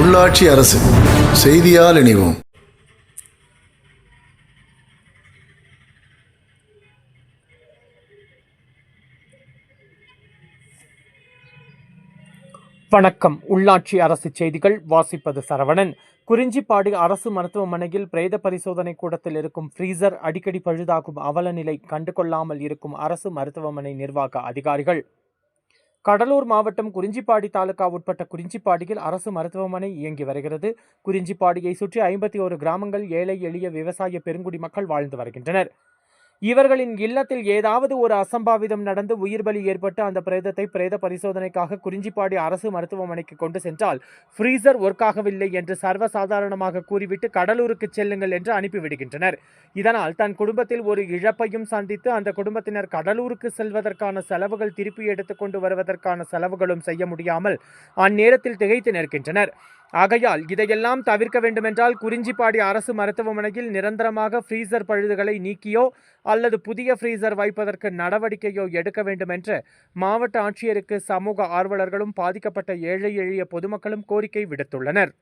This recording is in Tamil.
உள்ளாட்சி அரசு. செய்தியால் இணைவோம். வணக்கம். உள்ளாட்சி அரசு செய்திகள் வாசிப்பது சரவணன். குறிஞ்சிப்பாடி அரசு மருத்துவமனையில் பிரேத பரிசோதனை கூடத்தில் இருக்கும் ஃப்ரீசர் அடிக்கடி பழுதாகும் அவல நிலை கண்டுகொள்ளாமல் இருக்கும் அரசு மருத்துவமனை நிர்வாக அதிகாரிகள். கடலூர் மாவட்டம் குறிஞ்சிப்பாடி தாலுகா உட்பட்ட குறிஞ்சிப்பாடியில் அரசு மருத்துவமனை இயங்கி வருகிறது. குறிஞ்சிப்பாடியை சுற்றி ஐம்பத்தி ஒரு கிராமங்கள் ஏழை எளிய விவசாய பெருங்குடி மக்கள் வாழ்ந்து வருகின்றனர். இவர்களின் இல்லத்தில் ஏதாவது ஒரு அசம்பாவிதம் நடந்து உயிர் பலி ஏற்பட்டு அந்த பிரேதத்தை பிரேத பரிசோதனைக்காக குறிஞ்சிப்பாடி அரசு மருத்துவமனைக்கு கொண்டு சென்றால் ஃப்ரீசர் ஒர்க் ஆகவில்லை என்று சர்வசாதாரணமாக கூறிவிட்டு கடலூருக்கு செல்லுங்கள் என்று அனுப்பிவிடுகின்றனர். இதனால் தன் குடும்பத்தில் ஒரு இழப்பையும் சந்தித்து அந்த குடும்பத்தினர் கடலூருக்கு செல்வதற்கான செலவுகள் திருப்பி எடுத்துக்கொண்டு வருவதற்கான செலவுகளும் செய்ய முடியாமல் அந்நேரத்தில் திகைத்து நிற்கின்றனர். ஆகையால் இதையெல்லாம் தவிர்க்க வேண்டுமென்றால் குறிஞ்சிப்பாடி அரசு மருத்துவமனையில் நிரந்தரமாக ஃப்ரீசர் பழுதுகளை நீக்கியோ அல்லது புதிய ஃப்ரீசர் வைப்பதற்கு நடவடிக்கையோ எடுக்க வேண்டும் என்று மாவட்ட ஆட்சியருக்கு சமூக ஆர்வலர்களும் பாதிக்கப்பட்ட ஏழை எளிய பொதுமக்களும் கோரிக்கை விடுத்துள்ளனர்.